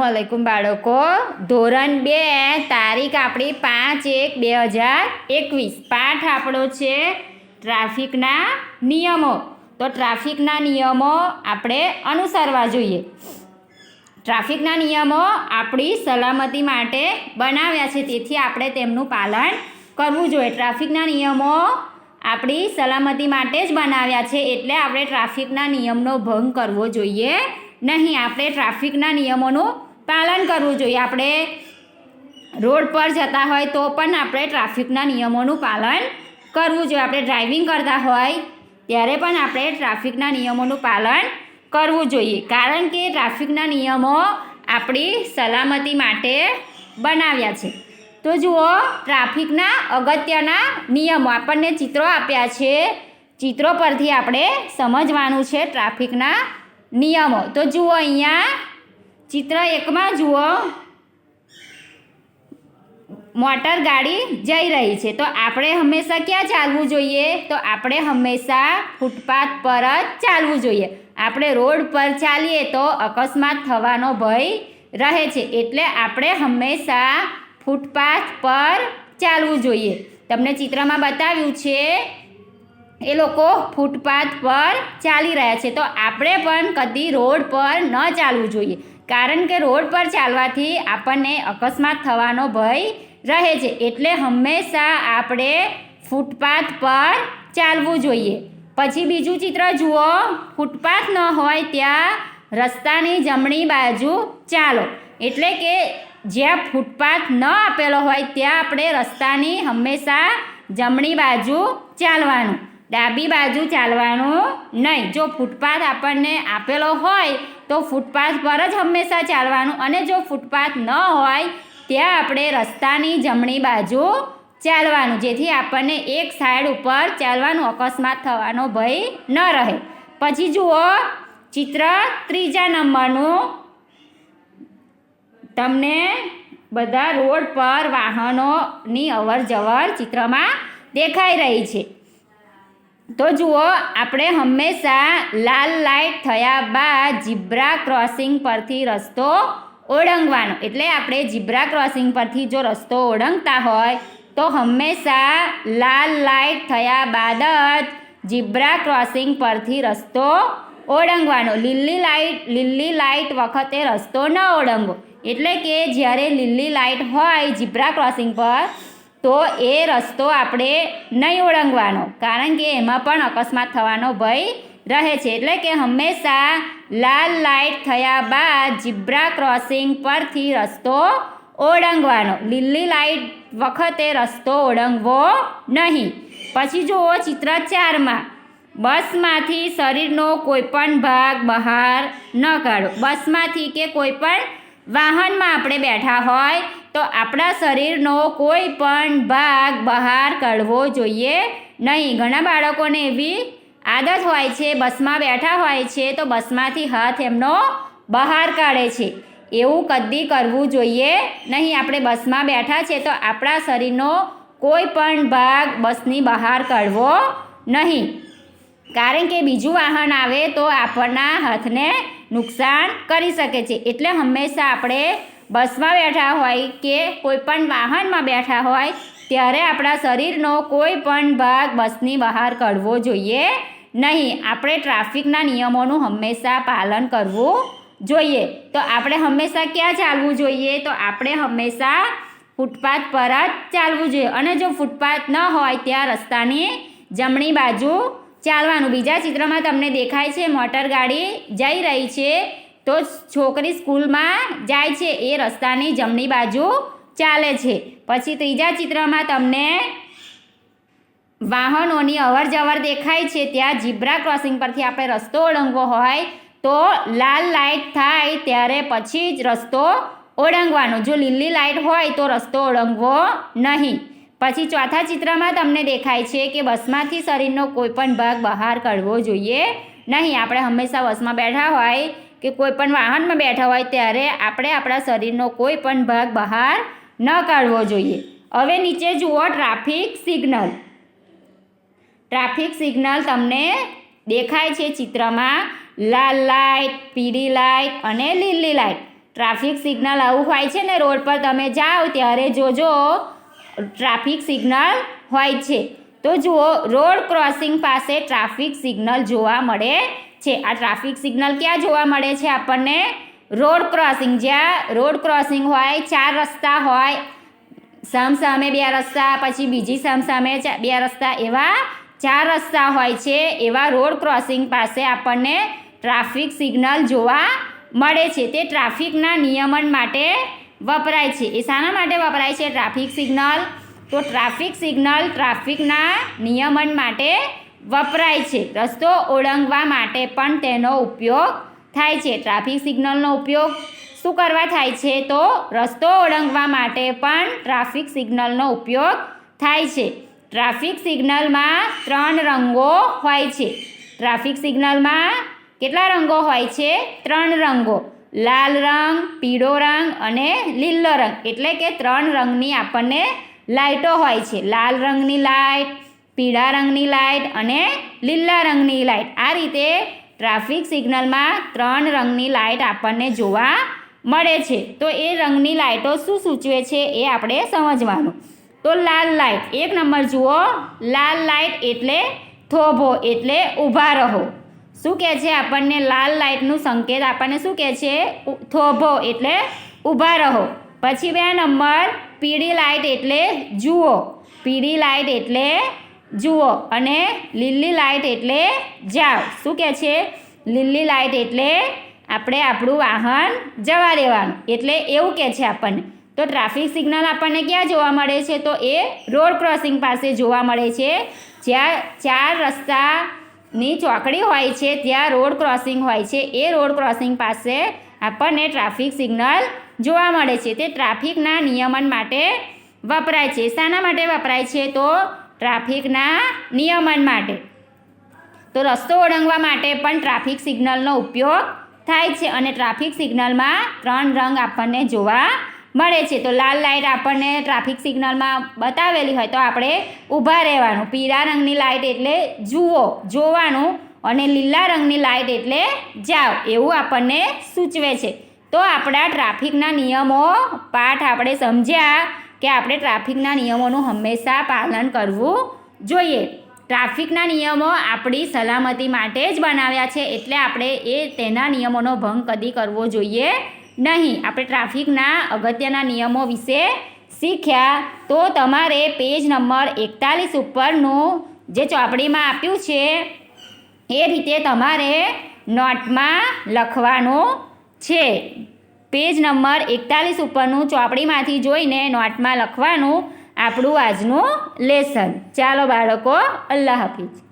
વાલેકુમ બાળકો. ધોરણ બે, તારીખ આપણી પાંચ એક બે હજાર એકવીસ. પાઠ આપણો છે ટ્રાફિકના નિયમો. તો ટ્રાફિકના નિયમો આપણે અનુસરવા જોઈએ. ટ્રાફિકના નિયમો આપણી સલામતી માટે બનાવ્યા છે. તેથી આપણે તેમનું પાલન કરવું જોઈએ. ટ્રાફિકના નિયમો આપણી સલામતી માટે જ બનાવ્યા છે. એટલે આપણે ટ્રાફિકના નિયમનો ભંગ કરવો જોઈએ નહીં. આપણે ટ્રાફિકના નિયમોનું પાલન કરવું જોઈએ. આપણે રોડ પર જતા હોય તો પણ આપણે ટ્રાફિકના નિયમોનું પાલન કરવું જોઈએ. આપણે ડ્રાઇવિંગ કરતા હોય ત્યારે પણ આપણે ટ્રાફિકના નિયમોનું પાલન કરવું જોઈએ. કારણ કે ટ્રાફિકના નિયમો આપણી સલામતી માટે બનાવ્યા છે. તો જુઓ, ટ્રાફિકના અગત્યના નિયમો. આપણને ચિત્રો આપ્યા છે. ચિત્રો પરથી આપણે સમજવાનું છે ટ્રાફિકના નિયમો. તો જુઓ અહીંયા ચિત્ર એકમાં જુઓ. મોટર ગાડી જઈ રહી છે. તો આપણે હંમેશા ક્યાં ચાલવું જોઈએ? તો આપણે હંમેશા ફૂટપાથ પર જ ચાલવું જોઈએ. આપણે રોડ પર ચાલીએ તો અકસ્માત થવાનો ભય રહે છે. એટલે આપણે હંમેશા ફૂટપાથ પર ચાલવું જોઈએ. તમને ચિત્રમાં બતાવ્યું છે, એ લોકો ફૂટપાથ પર ચાલી રહ્યા છે. તો આપણે પણ કદી રોડ પર ન ચાલવું જોઈએ. કારણ કે રોડ પર ચાલવાથી આપણને અકસ્માત થવાનો ભય રહે છે. એટલે હંમેશા આપણે ફૂટપાથ પર ચાલવું જોઈએ. પછી બીજું ચિત્ર જુઓ. ફૂટપાથ ન હોય ત્યાં રસ્તાની જમણી બાજુ ચાલો. એટલે કે જ્યાં ફૂટપાથ ન આપેલો હોય ત્યાં આપણે રસ્તાની હંમેશા જમણી બાજુ ચાલવાનું. ડાબી બાજુ ચાલવાનું નહીં. જો ફૂટપાથ આપણને આપેલો હોય તો ફૂટપાથ પર જ હંમેશા ચાલવાનું અને જો ફૂટપાથ ન હોય, ત્યાં આપણે રસ્તાની જમણી બાજુ ચાલવાનું, જેથી આપણને એક સાઈડ ઉપર ચાલવાનું અકસ્માત થવાનો ભય ન રહે. પછી જુઓ, ચિત્ર ત્રીજા નંબરનું. તમને બધા રોડ પર વાહનોની અવર જવર ચિત્રમાં દેખાઈ રહી છે. તો જુઓ, આપણે હંમેશા લાલ લાઇટ થયા બાદ જીબ્રા ક્રોસિંગ પરથી રસ્તો ઓળંગવાનો. એટલે આપણે જીબ્રા ક્રોસિંગ પરથી જો રસ્તો ઓળંગતા હોય, તો હંમેશા લાલ લાઇટ થયા બાદ જ જીબ્રા ક્રોસિંગ પરથી રસ્તો ઓળંગવાનો. લીલી લાઇટ લીલી લાઇટ વખતે રસ્તો ન ઓળંગો એટલે કે જ્યારે લીલી લાઇટ હોય જીબ્રા ક્રોસિંગ પર તો એ રસ્તો આપણે નહીં ઓળંગવાનો, કારણ કે એમાં પણ અકસ્માત થવાનો ભય રહે છે. એટલે કે હંમેશા લાલ લાઇટ થયા બાદ જીબ્રા ક્રોસિંગ પરથી રસ્તો ઓળંગવાનો. લીલી લાઇટ વખતે રસ્તો ઓળંગવો નહીં. પછી જુઓ ચિત્ર ચારમાં બસમાંથી શરીરનો કોઈપણ ભાગ બહાર ન કાઢો. બસમાંથી કે કોઈપણ વાહનમાં આપણે બેઠા હોય તો આપણા શરીરનો કોઈ પણ ભાગ બહાર કાઢવો જોઈએ નહીં. ઘણા બાળકોને એવી આદત હોય છે, બસમાં બેઠા હોય છે તો બસમાંથી હાથ એમનો બહાર કાઢે છે. એવું કદી કરવું જોઈએ નહીં. આપણે બસમાં બેઠા છે તો આપણા શરીરનો કોઈ પણ ભાગ બસની બહાર કાઢવો નહીં. કારણ કે બીજું વાહન આવે તો આપણના હાથને નુકસાન કરી શકે છે. એટલે હંમેશા આપણે બસમાં બેઠા હોય કે કોઈ પણ વાહનમાં બેઠા હોય, ત્યારે આપણા શરીરનો કોઈ પણ ભાગ બસની બહાર કાઢવો જોઈએ નહીં. આપણે ટ્રાફિકના નિયમોનું હંમેશા પાલન કરવું જોઈએ. તો આપણે હંમેશા ક્યાં ચાલવું જોઈએ? તો આપણે હંમેશા ફૂટપાથ પર જ ચાલવું જોઈએ. અને જો ફૂટપાથ ન હોય, ત્યાં રસ્તાની જમણી બાજુ ચાલવાનું. બીજા ચિત્રમાં તમને દેખાય છે મોટર ગાડી જઈ રહી છે. તો છોકરી સ્કૂલમાં જાય છે. એ રસ્તાની જમણી બાજુ ચાલે છે. પછી ત્રીજા ચિત્રમાં તમને વાહનોની અવર જવર દેખાય છે. ત્યાં જીબ્રા ક્રોસિંગ પરથી આપણે રસ્તો ઓળંગવો હોય તો લાલ લાઇટ થાય ત્યારે પછી જ રસ્તો ઓળંગવાનો. જો લીલી લાઇટ હોય તો રસ્તો ઓળંગવો નહીં. પછી ચોથા ચિત્રમાં તમને દેખાય છે કે બસમાંથી શરીરનો કોઈપણ ભાગ બહાર કાઢવો જોઈએ નહીં. આપણે હંમેશા બસમાં બેઠા હોય કે કોઈ પણ વાહનમાં બેઠા હોય ત્યારે આપણે આપણા શરીરનો કોઈ પણ ભાગ બહાર ન કાઢવો જોઈએ. હવે નીચે જુઓ ટ્રાફિક સિગ્નલ. ટ્રાફિક સિગ્નલ તમને દેખાય છે ચિત્રમાં લાલ લાઇટ, પીળી લાઇટ અને લીલી લાઇટ. ટ્રાફિક સિગ્નલ આવું હોય છે ને રોડ પર તમે જાઓ ત્યારે જોજો ટ્રાફિક સિગ્નલ હોય છે. તો જુઓ, રોડ ક્રોસિંગ પાસે ટ્રાફિક સિગ્નલ જોવા મળે છે. આ ટ્રાફિક સિગ્નલ ક્યાં જોવા મળે છે આપણને? રોડ ક્રોસિંગ, જ્યાં રોડ ક્રોસિંગ હોય, ચાર રસ્તા હોય સામસામે બે રસ્તા, પછી બીજી સામસામે બે રસ્તા, એવા ચાર રસ્તા હોય છે. એવા રોડ ક્રોસિંગ પાસે આપણને ટ્રાફિક સિગ્નલ જોવા મળે છે. તે ટ્રાફિકના નિયમન માટે વપરાય છે. એ શાના માટે વપરાય છે? Traffic signal. તો ટ્રાફિક સિગ્નલ ટ્રાફિકના નિયમન માટે વપરાય છે. રસ્તો ઓળંગવા માટે પણ તેનો ઉપયોગ થાય છે. ટ્રાફિક સિગ્નલનો ઉપયોગ શું કરવા થાય છે? તો રસ્તો ઓળંગવા માટે પણ ટ્રાફિક સિગ્નલનો ઉપયોગ થાય છે. ટ્રાફિક સિગ્નલમાં ત્રણ રંગો હોય છે. ટ્રાફિક સિગ્નલમાં કેટલા રંગો હોય છે? ત્રણ રંગો. લાલ રંગ, પીળો રંગ અને લીલો રંગ. એટલે કે ત્રણ રંગની આપણને લાઇટો હોય છે. લાલ રંગની લાઇટ, પીળા રંગની લાઇટ અને લીલા રંગની લાઇટ. આ રીતે ટ્રાફિક સિગ્નલમાં ત્રણ રંગની લાઇટ આપણને જોવા મળે છે. તો એ રંગની લાઇટો શું સૂચવે છે એ આપણે સમજવાનું. તો લાલ લાઇટ. એક નંબર જુઓ. લાલ લાઇટ એટલે થોભો, એટલે ઊભા રહો. શું કહે છે આપણને લાલ લાઇટનું સંકેત? આપણને શું કહે છે? થોભો એટલે ઊભા રહો. પછી બે નંબર, પીળી લાઇટ એટલે જુઓ. પીળી લાઇટ એટલે જુઓ અને લીલી લાઇટ એટલે જાઓ. શું કહે છે? લીલી લાઇટ એટલે આપણે આપણું વાહન જવા દેવાનું. એટલે એવું કહે છે આપણને. તો ટ્રાફિક સિગ્નલ આપણને ક્યાં જોવા મળે છે? તો એ રોડ ક્રોસિંગ પાસે જોવા મળે છે. જ્યાં ચાર રસ્તાની ચોકડી હોય છે, ત્યાં રોડ ક્રોસિંગ હોય છે. એ રોડ ક્રોસિંગ પાસે આપણને ટ્રાફિક સિગ્નલ જોવા મળે છે. તે ટ્રાફિકના નિયમન માટે વપરાય છે. શાના માટે વપરાય છે? તો ટ્રાફિકના નિયમન માટે. તો રસ્તો ઓળંગવા માટે પણ ટ્રાફિક સિગ્નલનો ઉપયોગ થાય છે અને ટ્રાફિક સિગ્નલમાં ત્રણ રંગ આપણને જોવા મળે છે. તો લાલ લાઇટ આપણને ટ્રાફિક સિગ્નલમાં બતાવેલી હોય તો આપણે ઊભા રહેવાનું. પીળા રંગની લાઇટ એટલે જુઓ, જોવાનું અને લીલા રંગની લાઇટ એટલે જાઓ. એવું આપણને સૂચવે છે. તો આપણા ટ્રાફિકના નિયમો પાઠ આપણે સમજ્યા કે આપણે ટ્રાફિકના નિયમોનું હંમેશા પાલન કરવું જોઈએ. ટ્રાફિકના નિયમો આપણી સલામતી માટે જ બનાવ્યા છે. એટલે આપણે એ તેના નિયમોનો ભંગ કદી કરવો જોઈએ નહીં. આપણે ટ્રાફિકના અગત્યના નિયમો વિશે શીખ્યા. તો તમારે પેજ નંબર એકતાલીસ ઉપરનું જે ચોપડીમાં આપ્યું છે, એ રીતે તમારે નોટમાં લખવાનું છે. પેજ નંબર એકતાલીસ ઉપરનું ચોપડીમાંથી જોઈને નોટમાં લખવાનું આપણું આજનું લેસન. ચાલો બાળકો, અલ્લાહ હાફિઝ.